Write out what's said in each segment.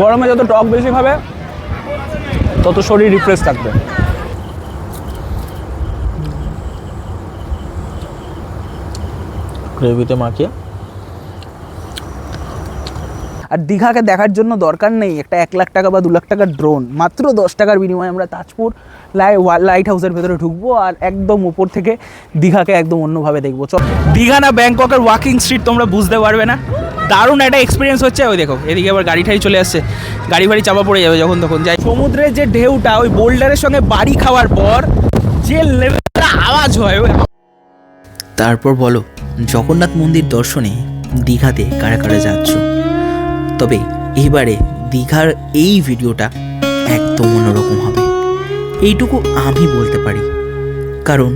গরমে যত টক বেশি হবে তত শরীর রিফ্রেশ থাকবে। গ্রেভিতে মাখিয়ে আর দীঘাকে দেখার জন্য দরকার নেই একটা এক লাখ টাকা বা দু লাখ টাকার ড্রোন মাত্র দশ টাকার বিনিময়ে আমরা তাজপুর লাই লাইট হাউসের ভেতরে ঢুকবো আর একদম উপর থেকে দীঘাকে একদম অন্যভাবে দেখব। চল। দীঘা না ব্যাংককের ওয়াকিং স্ট্রিট তোমরা বুঝতে পারবে না। দারুণ একটা এক্সপিরিয়েন্স হচ্ছে। ওই দেখো, এদিকে আবার গাড়ি ঠাড়ি চলে আসছে। গাড়ি বাড়ি চাপা পড়ে যাবে যখন তখন। যাই, সমুদ্রের যে ঢেউটা, ওই বোল্ডারের সঙ্গে বাড়ি খাওয়ার পর যে লেভেলটা আওয়াজ হয় তারপর বলো, জগন্নাথ মন্দির দর্শনে দীঘাতে কারা কারা যাচ্ছ? তবে এবারে দীঘার এই ভিডিওটা একদম অন্যরকম হবে। এইটুকু আমি বলতে পারি। কারণ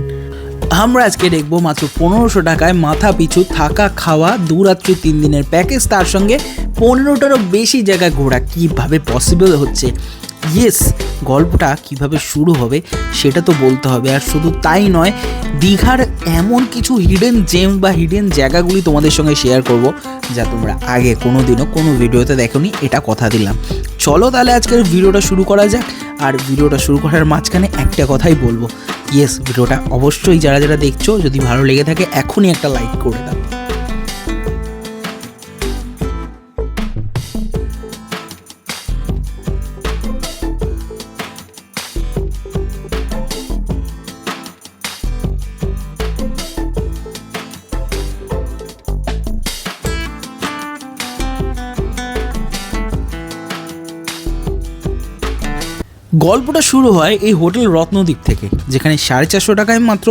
আমরা আজকে দেখব মাত্র পনেরোশো টাকায় মাথা পিছু থাকা খাওয়া দু রাত্রি তিন দিনের প্যাকেজ। তার সঙ্গে পনেরোটারও বেশি জায়গা ঘোরা কীভাবে পসিবল হচ্ছে ইয়েস গল্পটা কীভাবে শুরু হবে সেটা তো বলতে হবে। আর শুধু তাই নয়, দীঘার এমন কিছু হিডেন জেম বা হিডেন জায়গাগুলি তোমাদের সঙ্গে শেয়ার করব যা তোমরা আগে কোনো দিনও কোনো ভিডিওতে দেখোনি, এটা কথা দিলাম। চলো তাহলে আজকের ভিডিওটা শুরু করা যাক। আর ভিডিওটা শুরু করার মাঝখানে একটা কথাই বলব। ইয়েস ভিডিওটা অবশ্যই যারা যারা দেখছ, যদি ভালো লেগে থাকে, এখনই একটা লাইক করে দাও। গল্পটা শুরু হয় এই হোটেল রত্নদ্বীপ থেকে, যেখানে সাড়ে চারশো টাকায় মাত্র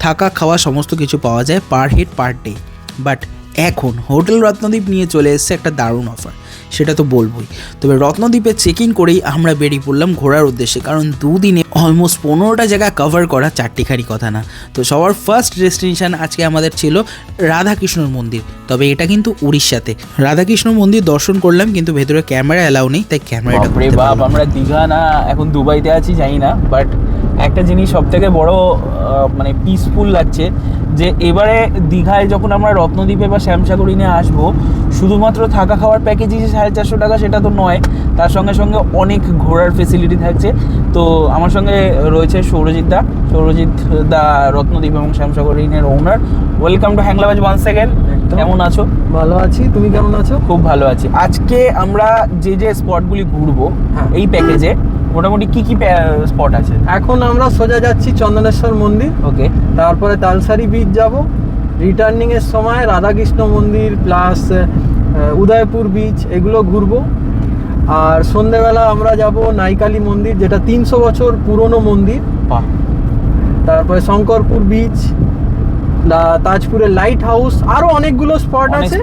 থাকা খাওয়া সমস্ত কিছু পাওয়া যায় per head per day. But এখন হোটেল রত্নদ্বীপ নিয়ে চলে এসছে একটা দারুণ অফার সেটা তো বলবোই। তবে রত্নদ্বীপে চেক ইন করেই আমরা বেরিয়ে পড়লাম ঘোরার উদ্দেশ্যে কারণ দুদিনে অলমোস্ট পনেরোটা জায়গা কভার করা চারটিখানি কথা না। তো সবার ফার্স্ট ডেস্টিনেশন আজকে আমাদের ছিল রাধাকৃষ্ণর মন্দির। তবে এটা কিন্তু উড়িষ্যাতে। রাধাকৃষ্ণ মন্দির দর্শন করলাম কিন্তু ভেতরে ক্যামেরা অ্যালাউ নেই তাই ক্যামেরাটা আমরা দীঘা না এখন দুবাইতে আছি জানি না বাট একটা জিনিস সব থেকে বড় মানে পিসফুল লাগছে যে এবারে দীঘায় যখন আমরা রত্নদ্বীপে বা শ্যামসাগরিনে আসব শুধুমাত্র থাকা খাওয়ার প্যাকেজই যে সাড়ে চারশো টাকা সেটা তো নয় তার সঙ্গে সঙ্গে অনেক ঘোরার ফেসিলিটি থাকছে। তো আমার সঙ্গে রয়েছে সৌরজিৎ দা সৌরজিৎ দা রত্নদ্বীপ এবং শ্যামসাগরিনের owner welcome to Hanglabaj one second কেমন আছো? ভালো আছি তুমি কেমন আছো? খুব ভালো আছি। আজকে আমরা যে যে স্পটগুলি ঘুরবো হ্যাঁ। এই প্যাকেজে মোটামুটি কি কি স্পট আছে? এখন আমরা সোজা যাচ্ছি চন্দনেশ্বর মন্দির। ওকে তারপরে তালসারি বিচ যাব। রিটার্নিং এর সময় রাধাকৃষ্ণ মন্দির প্লাস উদয়পুর বিচ এগুলো ঘুরবো। আর সন্ধেবেলা আমরা যাব নাইকালি মন্দির যেটা তিনশো বছর পুরনো মন্দির। তারপরে শঙ্করপুর বিচ তাজপুরের লাইট হাউস আরও অনেকগুলো স্পট আছে।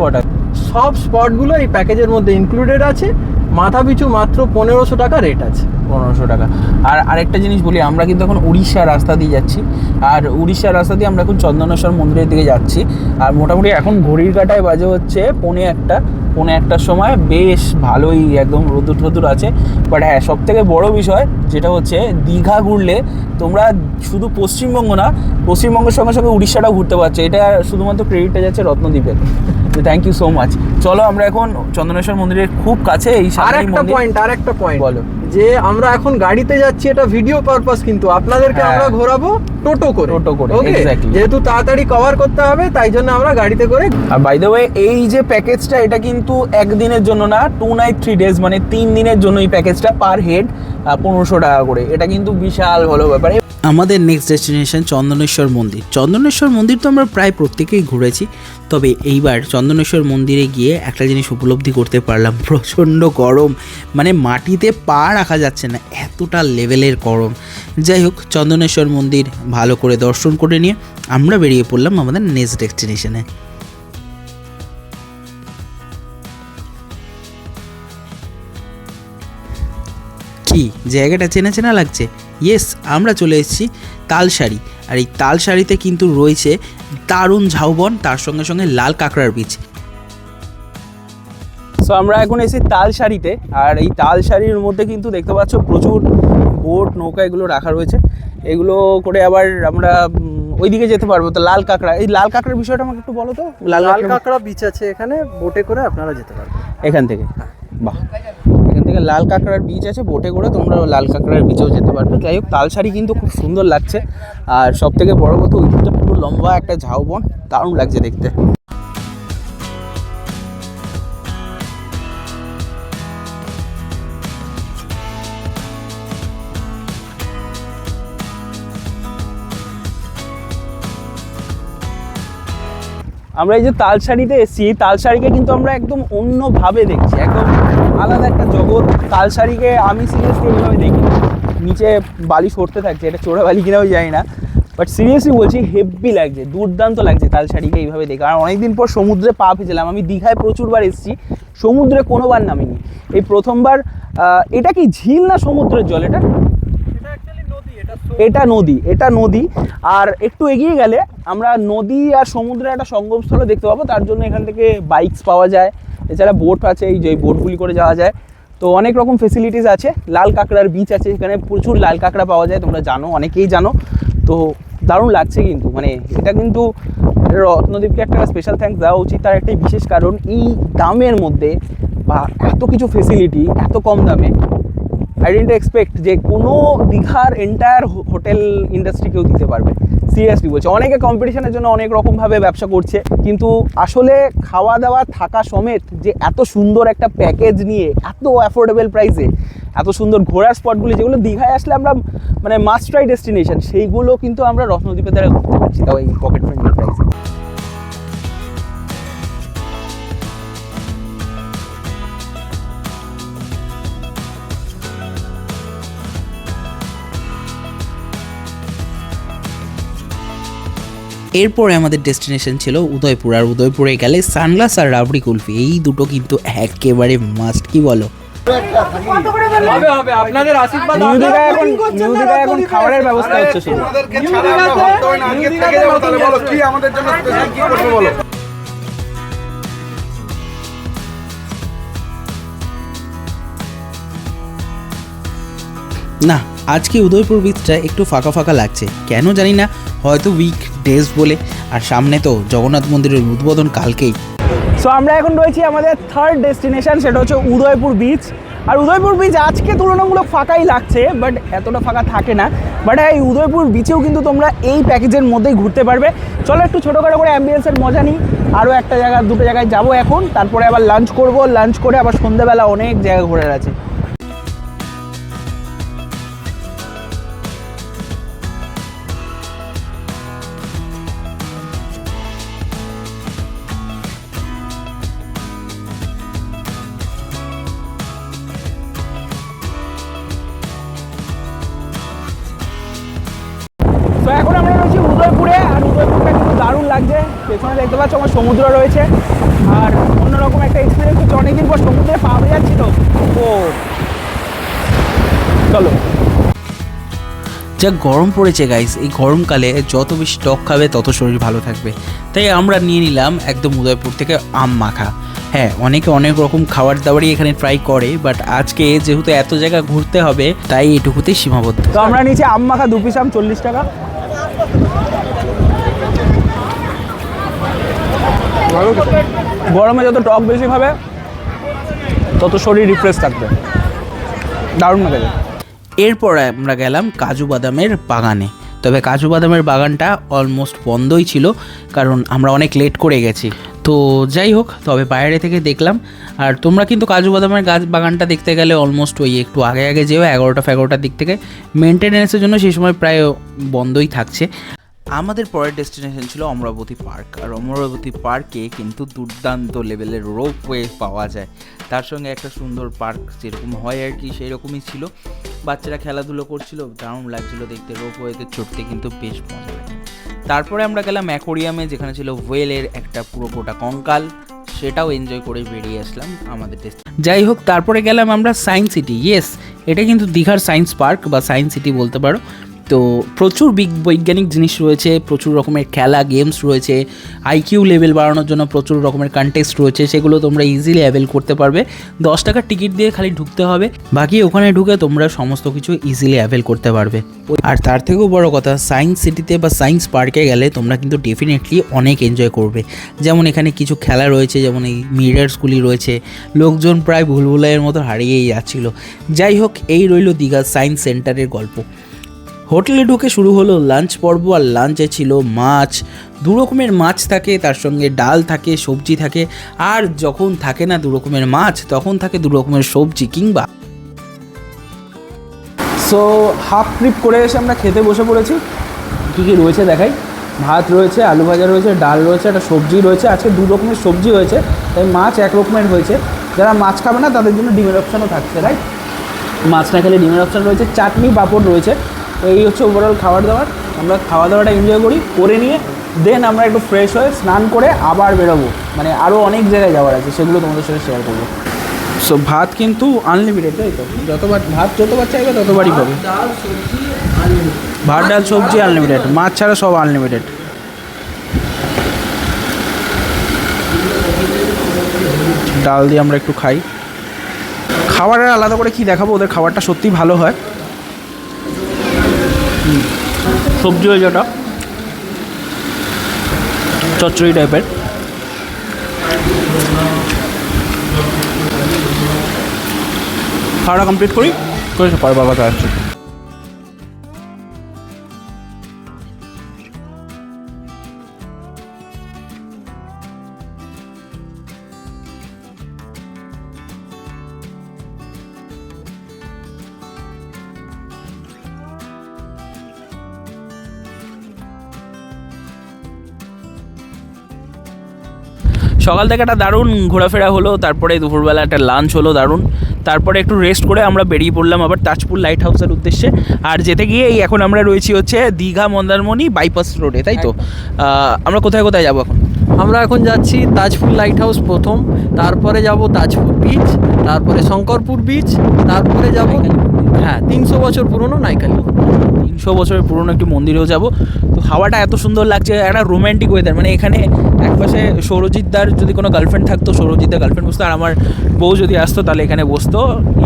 সব স্পটগুলো এই প্যাকেজের মধ্যে ইনক্লুডেড আছে। মাথা পিছু মাত্র পনেরোশো টাকা রেট আছে। পনেরোশো টাকা। আর আরেকটা জিনিস বলি, আমরা কিন্তু এখন উড়িষ্যা রাস্তা দিয়ে যাচ্ছি। আর উড়িষ্যা রাস্তা দিয়ে আমরা এখন চন্দনেশ্বর মন্দিরের দিকে যাচ্ছি। আর মোটামুটি এখন ঘড়ির কাটায় বাজে হচ্ছে পৌনে একটা। পৌনে একটার সময় বেশ ভালোই একদম রোদুর টোদুর আছে। বাট হ্যাঁ সব থেকে বড়ো বিষয় যেটা হচ্ছে দীঘা ঘুরলে তোমরা শুধু পশ্চিমবঙ্গ না পশ্চিমবঙ্গের সঙ্গে সঙ্গে উড়িষ্যাটাও ঘুরতে পারছ। এটা শুধুমাত্র ক্রেডিটটা যাচ্ছে রত্নদ্বীপের তো থ্যাংক ইউ সো মাচ চলো আমরা এখন চন্দনেশ্বর মন্দিরের খুব কাছে এই সারা একটা পয়েন্ট আর একটা পয়েন্ট বলো। যে আমরা এখন গাড়িতে যাচ্ছি এটা ভিডিও পারপাস কিন্তু। আপনাদেরকে হ্যাঁ। আমরা ঘোরাবো টোটো করে। টোটো করে, ওকে. যেহেতু তাড়াতাড়ি কভার করতে হবে তাই জন্য আমরা গাড়িতে করে আর বাই দ্য ওয়ে এই যে প্যাকেজটা এটা কিন্তু একদিনের জন্য না টু নাইট থ্রি ডেজ মানে তিন দিনের জন্য এই প্যাকেজটা পার হেড পনেরোশো টাকা করে। এটা কিন্তু বিশাল ভালো ব্যাপার। আমাদের নেক্সট ডেস্টিনেশন চন্দনেশ্বর মন্দির। চন্দনেশ্বর মন্দির তো আমরা প্রায় প্রত্যেকেই ঘুরেছি, তবে এইবার চন্দনেশ্বর মন্দিরে গিয়ে একটা জিনিস উপলব্ধি করতে পারলাম, প্রচণ্ড গরম। মানে মাটিতে পা রাখা যাচ্ছে না, এতটা লেভেলের গরম। যাই হোক, চন্দনেশ্বর মন্দির ভালো করে দর্শন করে নিয়ে আমরা বেরিয়ে পড়লাম আমাদের নেক্সট ডেস্টিনেশনে কি? জায়গাটা চেনা চেনা লাগছে? ইয়েস আমরা চলে এসেছি তালসারি আর এই তালসারিতে কিন্তু রয়েছে দারুণ ঝাউবন তার সঙ্গে সঙ্গে লাল কাঁকড়ার বীজ। সো আমরা এখন এসেছি তালসারিতে আর এই তালসারির মধ্যে কিন্তু দেখতে পাচ্ছ প্রচুর বোট নৌকা এগুলো রাখা রয়েছে। এগুলো করে আবার আমরা ওইদিকে যেতে পারব। তো লাল কাঁকড়া এই লাল কাঁকড়ার বিষয়টা আমাকে একটু বলো তো? লাল কাঁকড়া- কাঁকড়া বিচ আছে এখানে বোটে করে আপনারা যেতে পারবেন। এখান থেকে। বাহ। এখান থেকে লাল কাঁকড়ার বীজ আছে, বোটে করে তোমরা লাল কাঁকড়ার বীচেও যেতে পারবে। যাই হোক তালসারি কিন্তু খুব সুন্দর লাগছে। আর সব থেকে বড় কথা, ওই পুরো লম্বা একটা ঝাউবন, দারুণ লাগছে দেখতে। আমরা এই যে তালসারিতে এসেছি তালসারিকে কিন্তু আমরা একদম অন্যভাবে দেখছি। একদম আলাদা একটা জগৎ। তালসারিকে আমি সিরিয়াসলি এইভাবে দেখি নিচে বালি সরতে থাকছে, এটা চোরা বালি কিনাও জানি না। বাট সিরিয়াসলি বলছি হেভি লাগছে, দুর্দান্ত লাগছে তালসারিকে এইভাবে দেখে। আর অনেকদিন পর সমুদ্রে পা ফেছিলাম আমি দীঘায় প্রচুরবার এসেছি, সমুদ্রে কোনোবার নামিনি। এই প্রথমবার এটা কি ঝিল না সমুদ্রের জল? এটা এটা নদী এটা নদী। আর একটু এগিয়ে গেলে আমরা নদী আর সমুদ্রের একটা সঙ্গমস্থলও দেখতে পাবো। তার জন্য এখান থেকে বাইকস পাওয়া যায়। এছাড়া বোট আছে, এই যে বোটগুলি করে যাওয়া যায়। তো অনেক রকম ফেসিলিটিস আছে। লাল কাঁকড়ার বিচ আছে, এখানে প্রচুর লাল কাঁকড়া পাওয়া যায়। তোমরা জানো, অনেকেই জানো। তো দারুণ লাগছে কিন্তু মানে এটা কিন্তু রত্নদ্বীপকে একটা স্পেশাল থ্যাঙ্কস দেওয়া উচিত। তার একটাই বিশেষ কারণ, এই দামের মধ্যে বা এত কিছু ফেসিলিটি এত কম দামে আই ডেন্ট এক্সপেক্ট যে কোনো দীঘার এন্টায়ার হোটেল ইন্ডাস্ট্রি কেউ দিতে পারবে। সিরিয়াসলি বলছে, অনেকে কম্পিটিশনের জন্য অনেক রকমভাবে ব্যবসা করছে, কিন্তু আসলে খাওয়া দাওয়া থাকা সমেত যে এত সুন্দর একটা প্যাকেজ নিয়ে, এত অ্যাফোর্ডেবল প্রাইসে এত সুন্দর ঘোরার স্পটগুলি যেগুলো দীঘায় আসলে আমরা মানে মাস্ট ট্রাই ডেস্টিনেশন সেইগুলো কিন্তু আমরা রত্নদ্বীপের দ্বারা ঘুরতে পারছি, তাও এই পকেট ফ্রেন্ডলি প্রাইসে এরপরে আমাদের ডেস্টিনেশন ছিল উদয়পুর আর উদয়পুরে গেলে সানগ্লাস আর রাবড়ি কুলফি এই দুটো কিন্তু একেবারে মাস্ট কি বলো? হবে হবে আপনাদের আশীর্বাদ নিউ এখন খাবারের ব্যবস্থা হচ্ছে শুধু। বলো কি আমাদের জন্য স্পেশাল কি করবে বলো? না আজকে উদয়পুর বিচটা একটু ফাঁকা ফাঁকা লাগছে। কেন জানি না হয়তো উইক ডেজ বলে। আর সামনে তো জগন্নাথ মন্দিরের উদ্বোধন কালকেই। সো আমরা এখন রয়েছি আমাদের থার্ড ডেস্টিনেশন সেটা হচ্ছে উদয়পুর বিচ আর উদয়পুর বিচ আজকে তুলনামূলক ফাঁকাই লাগছে বাট এতটা ফাঁকা থাকে না। বাট এই উদয়পুর বিচেও কিন্তু তোমরা এই প্যাকেজের মধ্যেই ঘুরতে পারবে। চলো একটু ছোটোখাটো করে অ্যাম্বিয়েন্সের মজা নিই। আরও একটা জায়গা, দুটো জায়গায় যাব এখন। তারপরে আবার লাঞ্চ করব। লাঞ্চ করে আবার সন্ধ্যাবেলা অনেক জায়গা ঘোরার আছে। সমুদ্র রয়েছে। আর অন্যরকম একটা এক্সপিরিয়েন্স হচ্ছে অনেকদিন পর সমুদ্রে পাওয়া যাচ্ছি তো। তো চলো। যা গরম পড়েছে গাইস এই গরমকালে যত বেশি টক খাবে তত শরীর ভালো থাকবে। তাই আমরা নিয়ে নিলাম একদম উদয়পুর থেকে আম মাখা। হ্যাঁ অনেকে অনেক রকম খাবার দাবারই এখানে ট্রাই করে বাট আজকে যেহেতু এত জায়গা ঘুরতে হবে তাই এটুকুতেই সীমাবদ্ধ। তো আমরা নিচে আম মাখা দু পিস আম চল্লিশ টাকা। গরমে যত টক বেশি খাবে, তত শরীর রিফ্রেশ থাকবে। দারুণ লাগে এরপর আমরা গেলাম কাজু বাদামের বাগানে। তবে কাজু বাদামের বাগানটা অলমোস্ট বন্ধই ছিল, কারণ আমরা অনেক লেট করে গেছি। তো যাই হোক, তবে বাইরে থেকে দেখলাম, আর তোমরা কিন্তু কাজু বাদামের গাছ বাগানটা দেখতে গেলে অলমোস্ট ওই একটু আগে আগে যেও, এগারোটা ফেগারোটার দিক থেকে। মেনটেনেন্সের জন্য সেই সময় প্রায় বন্ধই থাকছে। আমাদের পরের ডেস্টিনেশন ছিল অমরাবতী পার্ক। আর অমরাবতী পার্কে কিন্তু দুর্দান্ত লেভেলের রোপওয়ে পাওয়া যায়। তার সঙ্গে একটা সুন্দর পার্ক যেরকম হয় আর কি সেই রকমই ছিল। বাচ্চারা খেলাধুলো করছিল, দারুণ লাগছিল দেখতে রোপওয়েতে চড়তে কিন্তু বেশ মজা লাগে। তারপরে আমরা গেলাম অ্যাকোরিয়ামে, যেখানে ছিল ওয়েলের একটা পুরো গোটা কঙ্কাল। সেটাও এনজয় করে বেরিয়ে আসলাম আমাদের যাই হোক, তারপরে গেলাম আমরা সায়েন্স সিটি। ইয়েস এটা কিন্তু দীঘার সায়েন্স পার্ক বা সায়েন্স সিটি বলতে পারো। তো প্রচুর বিগ, বৈজ্ঞানিক জিনিস রয়েছে, প্রচুর রকমের খেলা গেমস রয়েছে আইকিউ লেভেল বাড়ানোর জন্য প্রচুর রকমের কন্টেস্ট রয়েছে, সেগুলো তোমরা ইজিলি অ্যাভেল করতে পারবে। দশ টাকার টিকিট দিয়ে খালি ঢুকতে হবে, বাকি ওখানে ঢুকে তোমরা সমস্ত কিছু ইজিলি অ্যাভেল করতে পারবে। আর তার থেকেও বড় কথা সায়েন্স সিটিতে বা সায়েন্স পার্কে গেলে তোমরা কিন্তু ডেফিনেটলি অনেক এনজয় করবে। যেমন এখানে কিছু খেলা রয়েছে, যেমন এই মিরার্সগুলি রয়েছে, লোকজন প্রায় ভুলভুলাইয়ের মতো হারিয়েই যাচ্ছিল। যাই হোক, এই রইল দীঘা সায়েন্স সেন্টারের গল্প। হোটেলে ঢুকে শুরু হলো লাঞ্চ পর্ব আর লাঞ্চে ছিল মাছ। দু রকমের মাছ থাকে, তার সঙ্গে ডাল থাকে, সবজি থাকে। আর যখন থাকে না দু রকমের মাছ, তখন থাকে দু রকমের সবজি কিংবা সো হাফ ট্রিপ করে এসে আমরা খেতে বসে পড়েছি। কী কী রয়েছে দেখাই? ভাত রয়েছে, আলু ভাজা রয়েছে, ডাল রয়েছে, একটা সবজি রয়েছে। আজকে দু রকমের সবজি হয়েছে, তাই মাছ এক রকমের হয়েছে। যারা মাছ খাবে না, তাদের জন্য ডিমের অপশানও থাকছে রাইট মাছ না খেলে ডিমের অপশান রয়েছে, চাটনি পাঁপড় রয়েছে। তো এই হচ্ছে ওভারঅল খাবার দাবার। আমরা খাওয়া দাওয়াটা এনজয় করি করে নিয়ে দেন আমরা একটু ফ্রেশ হয়ে স্নান করে আবার বেরোবো। মানে আরও অনেক জায়গায় যাওয়ার আছে সেগুলো তোমাদের সাথে শেয়ার করব। সো ভাত কিন্তু আনলিমিটেড তাই তো? যতবার ভাত যতবার চাইবে ততবারই পাবে ভাত ডাল সবজি আনলিমিটেড মাছ ছাড়া সব আনলিমিটেড ডাল দিয়ে আমরা একটু খাই। খাবারের আলাদা করে কি দেখাবো? ওদের খাবারটা সত্যিই ভালো হয় হুম। সবজি হয়ে যেটা চচ্চড়ি টাইপের খাওয়াটা কমপ্লিট করি। করে পারবা কথা আসছে। সকাল থেকে একটা দারুণ ঘোরাফেরা হলো তারপরে দুপুরবেলা একটা লাঞ্চ হলো দারুণ তারপরে একটু রেস্ট করে আমরা বেরিয়ে পড়লাম আবার তাজপুর লাইট হাউসের উদ্দেশ্যে আর যেতে গিয়ে এই এখন আমরা রয়েছি হচ্ছে দীঘা মন্দারমণি বাইপাস রোডে তাই তো? আমরা কোথায় কোথায় যাব এখন? আমরা এখন যাচ্ছি তাজপুর লাইট হাউস প্রথম তারপরে যাব তাজপুর বিচ তারপরে শঙ্করপুর বিচ তারপরে যাব হ্যাঁ তিনশো বছর পুরনো নাইকালি তিনশো বছরের পুরনো একটি মন্দিরেও যাব। তো হাওয়াটা এত সুন্দর লাগছে একটা রোম্যান্টিক ওয়েদার মানে এখানে একপাশে সৌরজিৎদার যদি কোনো গার্লফ্রেন্ড থাকতো সৌরজিৎদার গার্লফ্রেন্ড বসতো আর আমার বউ যদি আসতো তাহলে এখানে বসতো।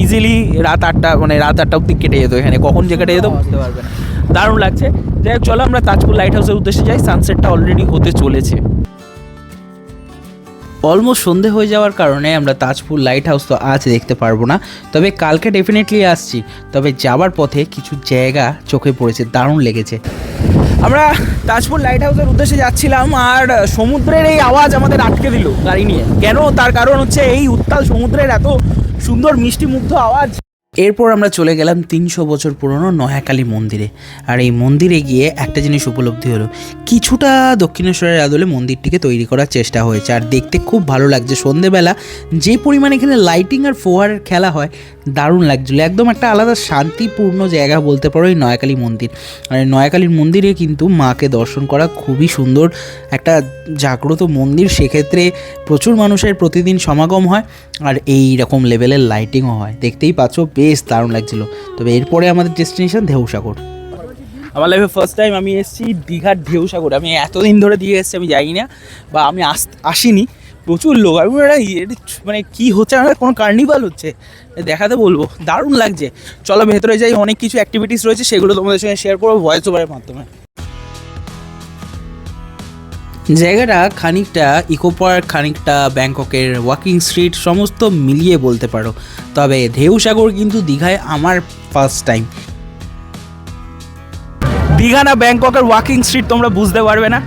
ইজিলি রাত আটটা মানে রাত আটটা অব্দি কেটে যেত এখানে কখন যে কেটে যেত। বুঝতে পারবে না। দারুণ লাগছে। যাই হোক চলো আমরা তাজপুর লাইট হাউসের উদ্দেশ্যে যাই সানসেটটা অলরেডি হতে চলেছে। অলমোস্ট সন্ধে হয়ে যাওয়ার কারণে আমরা তাজপুর লাইট হাউস তো আজ দেখতে পারব না। তবে কালকে ডেফিনেটলি আসছি। তবে যাওয়ার পথে কিছু জায়গা চোখে পড়েছে, দারুণ লেগেছে। আমরা তাজপুর লাইট হাউসের উদ্দেশ্যে যাচ্ছিলাম আর সমুদ্রের এই আওয়াজ আমাদের আটকে দিল গাড়ি নিয়ে। কেন? তার কারণ হচ্ছে এই উত্তাল সমুদ্রের এত সুন্দর মিষ্টি মুগ্ধ আওয়াজ। এরপর আমরা চলে গেলাম তিনশো বছর পুরনো নয়াকালী মন্দিরে। আর এই মন্দিরে গিয়ে একটা জিনিস উপলব্ধি হলো। কিছুটা দক্ষিণেশ্বরের আদলে মন্দিরটিকে তৈরি করার চেষ্টা হয়েছে। আর দেখতে খুব ভালো লাগছে সন্ধেবেলা। যে পরিমাণে এখানে লাইটিং আর ফোয়ারের খেলা হয়, দারুণ লাগছিল। একদম একটা আলাদা শান্তিপূর্ণ জায়গা বলতে পারো এই নয়াকালী মন্দির। আর এই নয়াকালীর মন্দিরে কিন্তু মাকে দর্শন করা খুবই সুন্দর। একটা জাগ্রত মন্দির, সেক্ষেত্রে প্রচুর মানুষের প্রতিদিন সমাগম হয়। আর এই রকম লেভেলের লাইটিংও হয়। দেখতেই পাচ্ছ বেশ দারুণ লাগছিল। তবে এরপরে আমাদের ডেস্টিনেশন ধেউসাগর আমার লাইফে ফার্স্ট টাইম আমি এসেছি দীঘার ঢেউসাগর। আমি এতদিন ধরে দিয়ে এসেছি আমি যাই না বা আমি আস আসিনি। প্রচুর লোক আমি বলি, "এটা এটা মানে কী হচ্ছে? আমার কোনো কার্নিভাল হচ্ছে? দেখাতে বলব দারুণ লাগছে। চলো ভেতরে যাই অনেক কিছু অ্যাক্টিভিটিস রয়েছে সেগুলো তোমাদের সঙ্গে শেয়ার করব ভয়েস ওভারের মাধ্যমে। জায়গাটা খানিকটা, ইকো পার্ক, খানিকটা ব্যাংককের ওয়াকিং স্ট্রিট, সমস্ত মিলিয়ে বলতে পারো। তবে ঢেউসাগর কিন্তু দীঘায় আমার ফার্স্ট টাইম দীঘা না ব্যাংককের ওয়াকিং স্ট্রিট তোমরা বুঝতে পারবে না।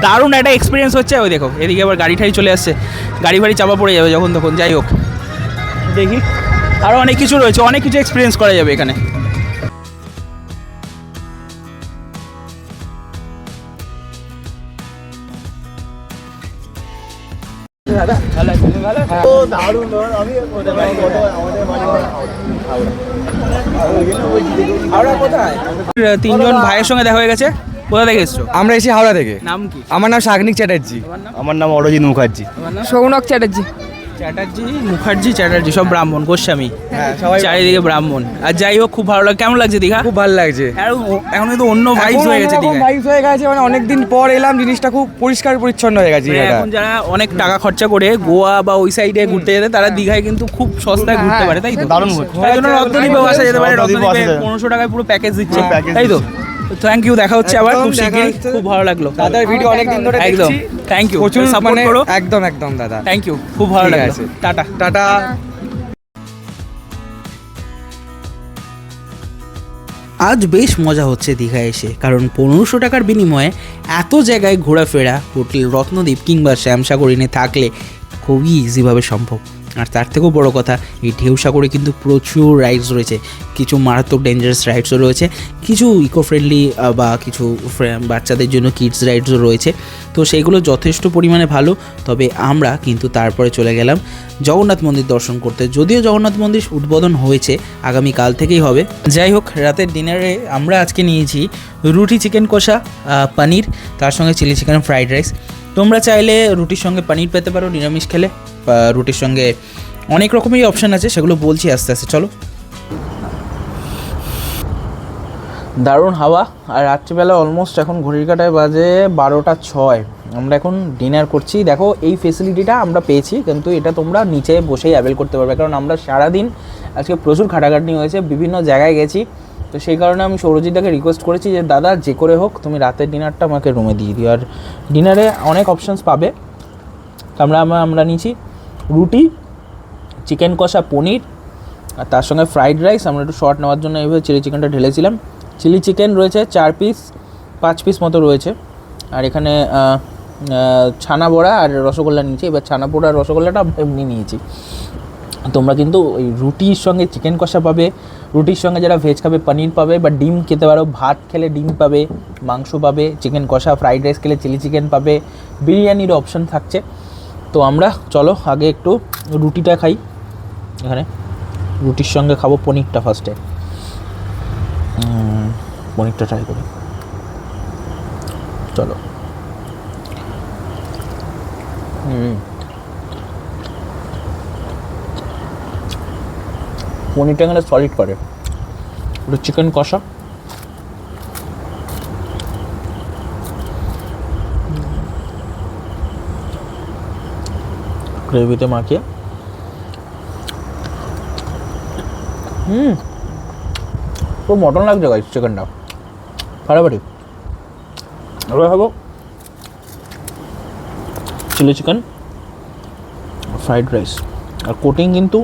দারুণ একটা এক্সপিরিয়েন্স হচ্ছে। ওই দেখো, এদিকে আবার গাড়ি ঠাড়ি চলে আসছে। গাড়ি ফাড়ি চাপা পড়ে যাবে যখন তখন, যাই হোক। দেখি। আরও অনেক কিছু রয়েছে, অনেক কিছু এক্সপিরিয়েন্স করা যাবে এখানে। তিনজন ভাইয়ের সঙ্গে দেখা হয়ে গেছে। কোথা থেকে এসছো? আমরা এসে হাওড়া থেকে। নাম কি? আমার নাম শাগনিক চ্যাটার্জি। আমার নাম অরজিৎ মুখার্জি। সৌনক চ্যাটার্জি। চ্যাটার্জি মুখার্জি চ্যাটার্জি সব ব্রাহ্মণ গোস্বামী। হ্যাঁ সবাই চারিদিকে ব্রাহ্মণ। আর যাই হোক খুব ভালো লাগে কেমন লাগছে দীঘা? খুব ভালো লাগছে। এখন- কিন্তু অন্য ভাইবস হয়ে গেছে দীঘা ভাইবস হয়ে গেছে মানে অনেকদিন পর এলাম জিনিসটা খুব পরিষ্কার পরিচ্ছন্ন হয়ে গেছে মানে এখন যারা অনেক টাকা খরচা করে গোয়া বা ওই সাইডে ঘুরতে যেতে তারা দীঘায় কিন্তু খুব সস্তায় ঘুরতে পারে তাই তো? দারুণ তাই জন্য রত্নদ্বীপেও আসা যেতে পারে রত্নদ্বীপেও রত্নদ্বীপে পনেরোশো টাকায় পুরো প্যাকেজ দিচ্ছে। তাই তো? থ্যাংক ইউ দেখা হচ্ছে আবার খুব শিগগিরই খুব ভালো লাগল। দাদার ভিডিও অনেকদিন ধরে একদম। দেখছি। থ্যাংক ইউ প্রচুর সাপোর্ট করো একদম একদম দাদা। থ্যাংক ইউ খুব ভালো লাগল। টাটা। টাটা। আজ বেশ মজা হচ্ছে দীঘায় এসে কারণ পনেরোশো টাকার বিনিময়ে এত জায়গায় ঘোরাফেরা হোটেল রত্নদ্বীপ কিংবা শ্যামসাগরিনে থাকলে খুবই ইজিভাবে সম্ভব। আর তার থেকেও বড় কথা, এই ঢেউ সাগরে কিন্তু প্রচুর রাইডস রয়েছে। কিছু মারাত্মক ডেঞ্জারাস রাইডসও রয়েছে। কিছু ইকো ফ্রেন্ডলি বা কিছু বাচ্চাদের জন্য কিডস রাইডসও রয়েছে। তো সেইগুলো যথেষ্ট পরিমাণে ভালো। তবে আমরা কিন্তু তারপরে চলে গেলাম জগন্নাথ মন্দির দর্শন করতে। যদিও জগন্নাথ মন্দির উদ্বোধন হয়েছে, আগামী কাল থেকেই হবে। যাই হোক, রাতের ডিনারে আমরা আজকে নিয়েছি রুটি চিকেন কষা পনির, তার সঙ্গে চিলি চিকেন ফ্রাইড রাইস তোমরা চাইলে রুটির সঙ্গে পনির পেতে পারো, নিরামিষ খেলে। রুটির সঙ্গে অনেক রকমেরই অপশান আছে, সেগুলো বলছি আস্তে আস্তে, চলো। দারুণ হাওয়া, আর রাত্রিবেলা অলমোস্ট এখন ঘড়ির কাটায় বাজে বারোটা ছয়। আমরা এখন ডিনার করছি। দেখো, এই ফেসিলিটিটা আমরা পেয়েছি, কিন্তু এটা তোমরা নিচে বসেই অ্যাভেল করতে পারবে, কারণ আমরা সারাদিন আজকে প্রচুর খাটাখাটনি হয়েছে, বিভিন্ন জায়গায় গেছি। তো সেই কারণে আমি সৌরজিৎদাকে রিকোয়েস্ট করেছি যে, দাদা, যে করে হোক, তুমি রাতের ডিনারটা আমাকে রুমে দিয়ে দিও। আর ডিনারে অনেক অপশানস পাবে। আমরা আমরা নিয়েছি রুটি চিকেন কষা পনির, আর তার সঙ্গে ফ্রাইড রাইস আমরা একটু শর্ট নেওয়ার জন্য এইভাবে চিলি চিকেনটা ঢেলেছিলাম। চিলি চিকেন রয়েছে চার পিস পাঁচ পিস মতো রয়েছে। আর এখানে ছানা বড়া আর রসগোল্লা নিয়েছি। এবার ছানা পোড়া আর রসগোল্লাটা এমনি নিয়েছি। তোমরা কিন্তু ওই রুটির সঙ্গে চিকেন কষা পাবে। রুটির সঙ্গে যারা ভেজ খাবে, পনির পাবে, বা ডিম খেতে পারো, ভাত খেলে ডিম পাবে, মাংস পাবে চিকেন কষা ফ্রাইড রাইস খেলে চিলি চিকেন পাবে, বিরিয়ানির অপশন থাকছে। তো আমরা, চলো, আগে একটু রুটিটা খাই। এখানে, রুটির সঙ্গে খাব পনিরটা ফার্স্টে পনিরটা ট্রাই করি। চলো। হুম পনিরটা এখানে সলিড করে। ওটা চিকেন কষা। গ্রেভিতে মাখিয়ে। হুম। পুরো মটন লাগছে গাইস চিকেনটা ফাটাফাটি। এবার খাব চিলি চিকেন ফ্রাইড রাইস আর কোটিং কিন্তু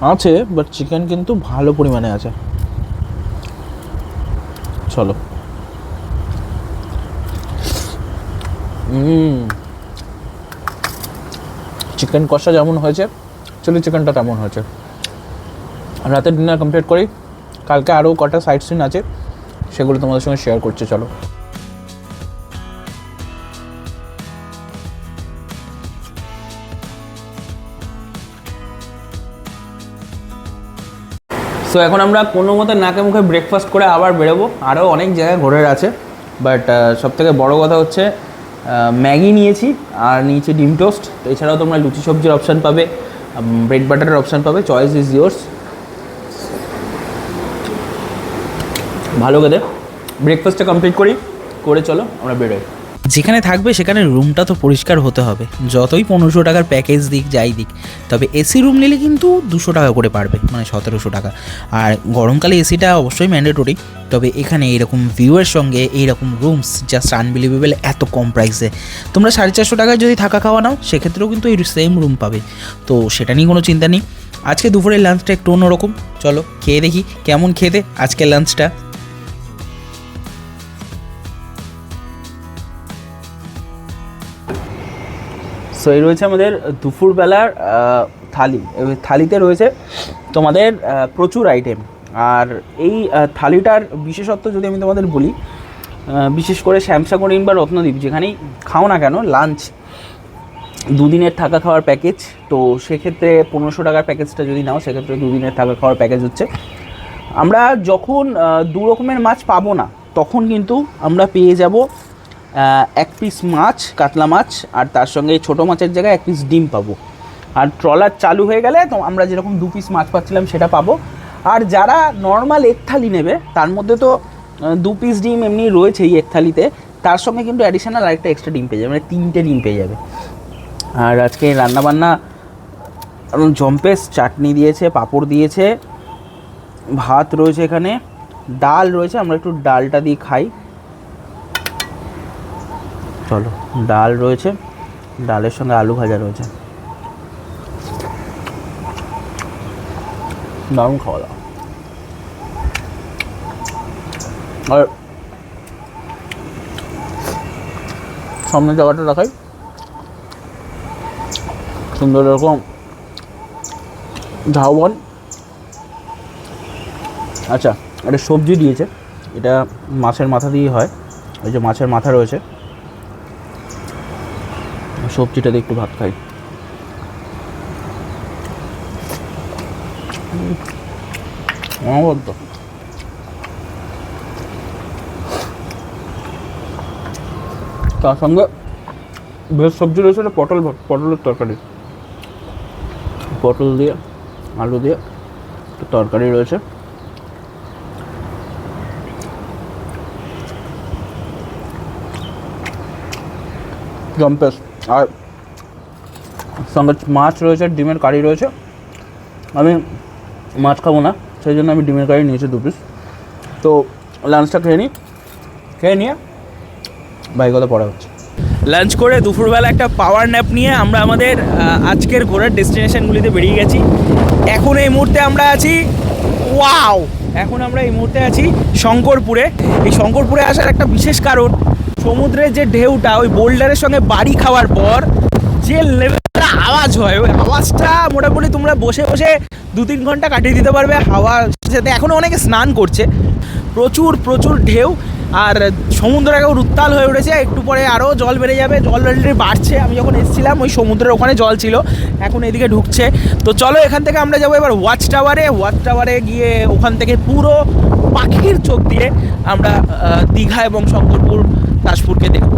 আছে বাট চিকেন কিন্তু ভালো পরিমাণে আছে। চলো। চিকেন কষা যেমন হয়েছে চিলি চিকেনটা তেমন হয়েছে। রাতের ডিনার কমপ্লিট করি। কালকে আরও কটা সাইট সিন আছে, সেগুলো তোমাদের সঙ্গে শেয়ার করছে, চলো। সো এখন আমরা কোনো মতে নাকে মুখে ব্রেকফাস্ট করে আবার বেরোবো। আরও অনেক জায়গায় ঘোরার আছে বাট সব থেকে বড়ো কথা হচ্ছে ম্যাগি নিয়েছি আর নিয়েছি ডিম টোস্ট। এছাড়াও তোমরা লুচি সবজির অপশান পাবে ব্রেড বাটারের অপশান পাবে চয়েস ইজ ইয়োর্স ভালো করে ব্রেকফাস্টটা কমপ্লিট করি, করে চলো, আমরা বেরোই। যেখানে থাকবে সেখানে রুমটা তো পরিষ্কার হতে হবে। যতই পনেরোশো টাকার প্যাকেজ দিক, যাই দিক, তবে এসি রুম নিলে কিন্তু দুশো টাকা করে পারবে মানে সতেরোশো টাকা। আর গরমকালে এসিটা অবশ্যই ম্যান্ডেটরি তবে এখানে এরকম ভিউয়ের সঙ্গে এইরকম রুমস জাস্ট আনবিলিভেবল এত কম প্রাইসে তোমরা সাড়ে চারশো টাকায় যদি থাকা খাওয়া নাও, সেক্ষেত্রেও কিন্তু এই সেম রুম পাবে। তো সেটা নিয়ে কোনো চিন্তা নেই। আজকে দুপুরের লাঞ্চটা একটু অন্যরকম। চলো, খেয়ে দেখি কেমন খেতে আজকের লাঞ্চটা সো এই রয়েছে আমাদের দুপুরবেলার থালি। থালিতে রয়েছে তোমাদের প্রচুর আইটেম আর এই থালিটার বিশেষত্ব যদি আমি তোমাদের বলি বিশেষ করে শ্যামসাগরিন বা রত্নদ্বীপ যেখানেই খাও না কেন লাঞ্চ দুদিনের থাকা খাওয়ার প্যাকেজ তো সেক্ষেত্রে পনেরোশো টাকার প্যাকেজটা যদি নাও, সেক্ষেত্রে দুদিনের থাকা খাওয়ার প্যাকেজ হচ্ছে। আমরা যখন দু রকমের মাছ পাবো না, তখন কিন্তু আমরা পেয়ে যাব এক পিস মাছ, কাতলা মাছ, আর তার সঙ্গে ছোটো মাছের জায়গায় এক পিস ডিম পাবো। আর ট্রলার চালু হয়ে গেলে তো আমরা যেরকম দু পিস মাছ পাচ্ছিলাম সেটা পাবো। আর যারা নর্মাল এক থালি নেবে, তার মধ্যে তো দু পিস ডিম এমনি রয়েছে এই এক থালিতে, তার সঙ্গে কিন্তু অ্যাডিশনাল আরেকটা এক্সট্রা ডিম পেয়ে যাবে মানে তিনটে ডিম পেয়ে যাবে। আর আজকে রান্নাবান্না জম্পেস চাটনি দিয়েছে, পাঁপড় দিয়েছে, ভাত রয়েছে এখানে, ডাল রয়েছে, আমরা একটু ডালটা দিয়ে খাই। চলো, ডাল রয়েছে, ডালের সঙ্গে আলু ভাজা রয়েছে। দারুণ খাওয়া দাওয়া। আর সামনের জায়গাটা দেখাই। সুন্দর এরকম ঝাউবন। আচ্ছা একটা সবজি দিয়েছে। এটা মাছের মাথা দিয়ে হয়। ওই যে মাছের মাথা রয়েছে। সবজিটা দিয়ে একটু ভাত খাই। অনবদ্য তার সঙ্গে ভেজ সবজি রয়েছে একটা পটল পটলের তরকারি। পটল দিয়ে, আলু দিয়ে তরকারি রয়েছে। জম্পেস আর সঙ্গে মাছ রয়েছে, ডিমের কারি রয়েছে। আমি মাছ খাব না, সেই জন্য আমি ডিমের কারি নিয়েছি দু পিস তো লাঞ্চটা খেয়ে নিই খেয়ে নিয়ে বাইকতে পড়া হচ্ছে। লাঞ্চ করে দুপুরবেলা একটা পাওয়ার ন্যাপ নিয়ে আমরা আমাদের আজকের ঘোরার ডেস্টিনেশনগুলিতে বেরিয়ে গেছি। এখন এই মুহূর্তে আমরা আছি ওয়াও এখন আমরা এই মুহূর্তে আছি শঙ্করপুরে। এই শঙ্করপুরে আসার একটা বিশেষ কারণ সমুদ্রের যে ঢেউটা, ওই বোল্ডারের সঙ্গে বাড়ি খাওয়ার পর, যে লেভেলটা আওয়াজ হয়, ওই আওয়াজটা মোটামুটি তোমরা বসে বসে দু তিন ঘণ্টা কাটিয়ে দিতে পারবে হাওয়ার সাথে। এখনও অনেকে স্নান করছে। প্রচুর প্রচুর ঢেউ। আর সমুদ্র একেবারে উত্তাল হয়ে উঠেছে, একটু পরে আরও জল বেড়ে যাবে, জল অলরেডি বাড়ছে। আমি যখন এসেছিলাম, ওই সমুদ্রের ওখানে জল ছিল, এখন এদিকে ঢুকছে। তো চলো এখান থেকে আমরা যাব এবার ওয়াচ টাওয়ারে ওয়াচ টাওয়ারে গিয়ে ওখান থেকে পুরো পাখির চোখ দিয়ে আমরা দীঘা এবং শঙ্করপুর, তাজপুরকে দেখব।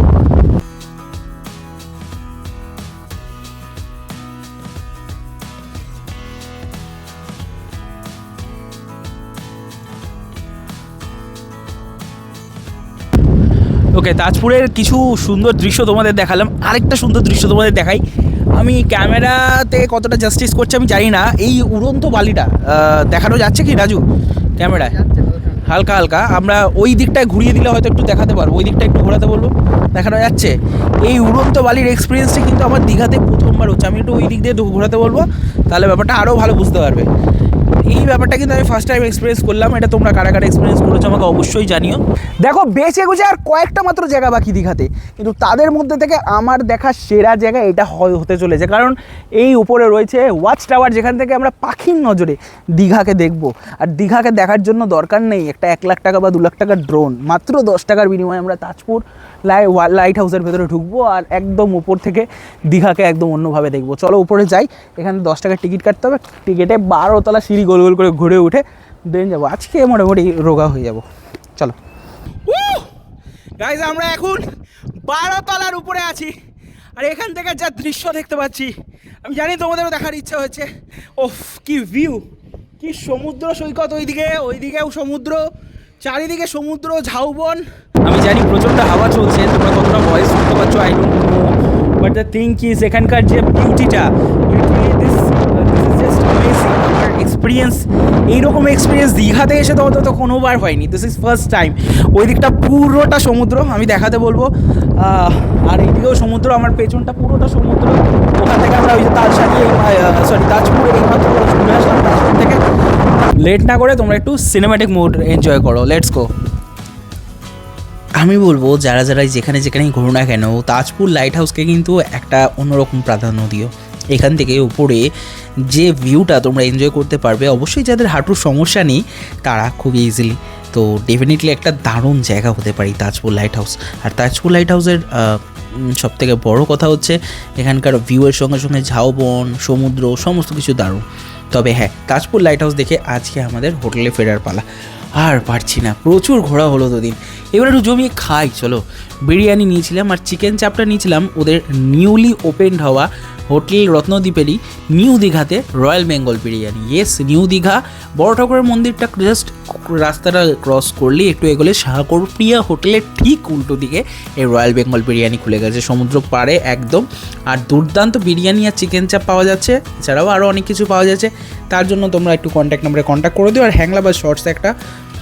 ওকে তাজপুরের কিছু সুন্দর দৃশ্য তোমাদের দেখালাম। আরেকটা সুন্দর দৃশ্য তোমাদের দেখাই। আমি ক্যামেরাতে কতটা জাস্টিস করছে আমি জানি না। এই উড়ন্ত বালিটা দেখানো যাচ্ছে কি, রাজু? ক্যামেরায়? হালকা হালকা। আমরা ওই দিকটায় ঘুরিয়ে দিলে হয়তো একটু দেখাতে পারব। ওই দিকটা একটু ঘোরাতে বলব। দেখানো যাচ্ছে। এই উড়ন্ত বালির এক্সপিরিয়েন্সটা কিন্তু আমার দীঘাতে প্রথমবার হচ্ছে। আমি একটু ওই দিক দিয়ে ঘোরাতে বলব। তাহলে ব্যাপারটা আরও ভালো বুঝতে পারবে। এই ব্যাপারটা কিন্তু আমি ফার্স্ট টাইম এক্সপিরিয়েন্স করলাম, এটা তোমরা কারা কারা এক্সপিরিয়েন্স করেছ আমাকে অবশ্যই জানিও। দেখো, বেঁচে গুছে আর কয়েকটা মাত্র জায়গা বাকি দীঘাতে, কিন্তু তাদের মধ্যে থেকে আমার দেখা সেরা জায়গা এটা হতে চলেছে। কারণ এই উপরে রয়েছে ওয়াচ টাওয়ার যেখান থেকে আমরা পাখির নজরে দীঘাকে দেখব। আর দীঘাকে দেখার জন্য দরকার নেই একটা এক লাখ টাকা বা দু লাখ টাকার ড্রোন মাত্র দশ টাকার বিনিময়ে আমরা তাজপুর লাইট হাউসের ভেতরে ঢুকবো আর একদম উপর থেকে দীঘাকে একদম অন্যভাবে দেখব। চলো উপরে যাই। এখানে দশ টাকার টিকিট কাটতে হবে। টিকিটে বারোতলা সিঁড়ি গোল গোল করে ঘুরে উঠে দেন যাব। আজকে মোটামুটি রোগা হয়ে যাব। চলো। গাইজ আমরা এখন বারো তলার উপরে আছি। আর এখান থেকে যা দৃশ্য দেখতে পাচ্ছি, আমি জানি তোমাদেরও দেখার ইচ্ছা হচ্ছে ওফ, কি ভিউ কি সমুদ্র সৈকত ওইদিকে, ওইদিকেও সমুদ্র। চারিদিকে সমুদ্র, ঝাউবন। আমি জানি প্রচণ্ড হাওয়া চলছে, তোমরা কতটা ভয়েস শুনতে পাচ্ছ I don't know but the thing is এখানকার যে বিউটিটা এক্সপিরিয়েন্স এইরকম এক্সপিরিয়েন্স দীঘাতে এসে তো অন্তত কোনোবার হয়নি। দিস ইজ ফার্স্ট টাইম ওই দিকটা পুরোটা সমুদ্র, আমি দেখাতে বলব। আর এইদিকেও সমুদ্র, আমার পেছনটা পুরোটা সমুদ্র। ওখান থেকে আমরা ওই যে তাজশাড়ি সরি তাজপুর এইমাত্র চলে আসলাম, তাজপুর থেকে। লেট না করে তোমরা একটু সিনেম্যাটিক মুড এনজয় করো। লেটস গো আমি বলব, যারা যারা যেখানে যেখানেই ঘুরো না কেন, তাজপুর লাইট হাউসকে কিন্তু একটা অন্যরকম প্রাধান্য দিও। এখান থেকে উপরে যে ভিউটা তোমরা এনজয় করতে পারবে, অবশ্যই যাদের হাঁটুর সমস্যা নেই, তারা খুব ইজিলি তো ডেফিনেটলি একটা দারুণ জায়গা হতে পারে তাজপুর লাইট হাউস আর তাজপুর লাইট হাউসের সব থেকে বড় কথা হচ্ছে, এখানকার ভিউয়ের সঙ্গে সঙ্গে ঝাউবন, সমুদ্র, সমস্ত কিছু দারুণ। তবে হ্যাঁ তাজপুর লাইট হাউস দেখে আজকে আমাদের হোটেলে ফেরার পালা। আর পারছি না, প্রচুর ঘোরা হলো দুদিন। এবার একটু জমিয়ে খাই, চলো। বিরিয়ানি নিয়েছিলাম আর চিকেন চাপটা নিয়েছিলাম ওদের নিউলি ওপেন্ড হওয়া হোটেল রত্নদ্বীপেরই নিউ দীঘাতে Royal Bengal biryani. Yes new Digha. বড় ঠাকুরের মন্দিরটা জাস্ট রাস্তাটা ক্রস করলেই একটু এগোলে সাগরপ্রিয়া হোটেলের ঠিক উল্টো দিকে এই রয়্যাল বেঙ্গল বিরিয়ানি খুলে গেছে, সমুদ্র পাড়ে একদম। আর দুর্দান্ত বিরিয়ানি আর চিকেন চাপ পাওয়া যাচ্ছে, এছাড়াও আরও অনেক কিছু পাওয়া যাচ্ছে। তার জন্য তোমরা একটু কন্ট্যাক্ট নাম্বারে কন্ট্যাক্ট করে দিও। আর হ্যাংলা বা শর্টস একটা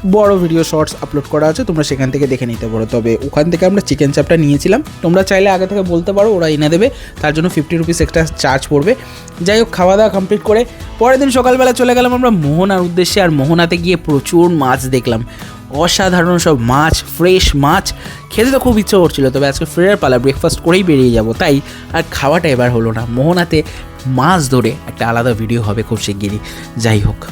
বড় ভিডিও শর্টস আপলোড করা আছে, তোমরা সেখান থেকে দেখে নিতে পারো। তবে ওখান থেকে আমরা চিকেন চাপটা নিয়েছিলাম। তোমরা চাইলে আগে থেকে বলতে পারো, ওরা এনে দেবে। তার জন্য ফিফটি রুপিস এক্সট্রা চার্জ পড়বে। যাই হোক, খাওয়া দাওয়া কমপ্লিট করে পরের দিন সকালবেলা চলে গেলাম আমরা মোহনার উদ্দেশ্যে। আর মোহনাতে গিয়ে প্রচুর মাছ দেখলাম। অসাধারণ সব মাছ ফ্রেশ মাছ। খেতে তো খুব ইচ্ছে করছিল, তবে আজকে ফেরার পালা ব্রেকফাস্ট করেই বেরিয়ে যাব। তাই আর খাওয়াটা এবার হলো না। মোহনাতে মাছ ধরে একটা আলাদা ভিডিও হবে খুব শিগগিরই। যাই হোক।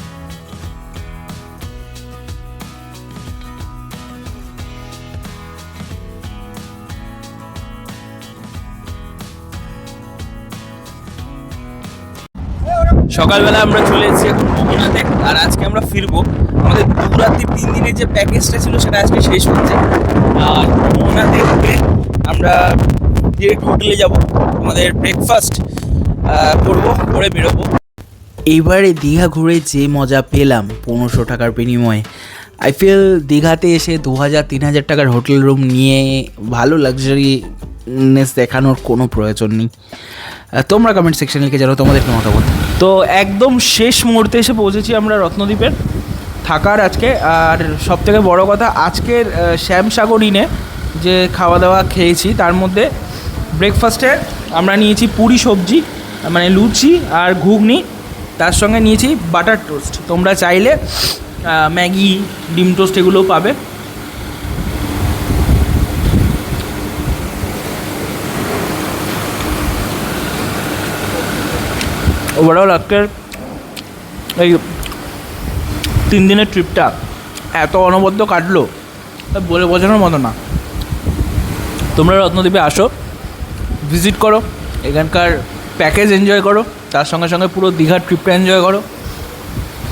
সকালবেলা আমরা চলে এসেছি এখন মোহনাতে আর আজকে আমরা ফিরবো আমাদের দু রাত্রি তিন দিনের যে প্যাকেজটা ছিল সেটা আজকে শেষ হচ্ছে। আর মোহনাতে ঘুরে আমরা ডিরেক্ট হোটেলে যাব, আমাদের ব্রেকফাস্ট করব, করে বেরোবো। এবারে দীঘা ঘুরে যে মজা পেলাম, পনেরোশো টাকার বিনিময়ে। আই ফিল দীঘাতে এসে দু হাজার, তিন হাজার টাকার হোটেল রুম নিয়ে ভালো লাক্সারিনেস দেখানোর কোনো প্রয়োজন নেই। তোমরা কমেন্ট সেকশনে লিখে জানো তোমাদের কি মতামত? তো একদম শেষ মুহূর্তে এসে পৌঁছেছি আমরা রত্নদ্বীপের থাকার আজকে। আর সব থেকে বড়ো কথা, আজকের শ্যামসাগর ইনে যে খাওয়া দাওয়া খেয়েছি, তার মধ্যে ব্রেকফাস্টে আমরা নিয়েছি পুরি সবজি মানে লুচি আর ঘুগনি। তার সঙ্গে নিয়েছি বাটার টোস্ট তোমরা চাইলে ম্যাগি, ডিম টোস্ট এগুলোও পাবে। ওভারঅল আজকের এই তিন দিনের ট্রিপটা এত অনবদ্য কাটলো বলে বোঝানোর মতো না। তোমরা রত্নদ্বীপে আসো ভিজিট করো, এখানকার প্যাকেজ এনজয় করো, তার সঙ্গে সঙ্গে পুরো দীঘার ট্রিপটা এনজয় করো।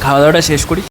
খাওয়া দাওয়াটা শেষ করি।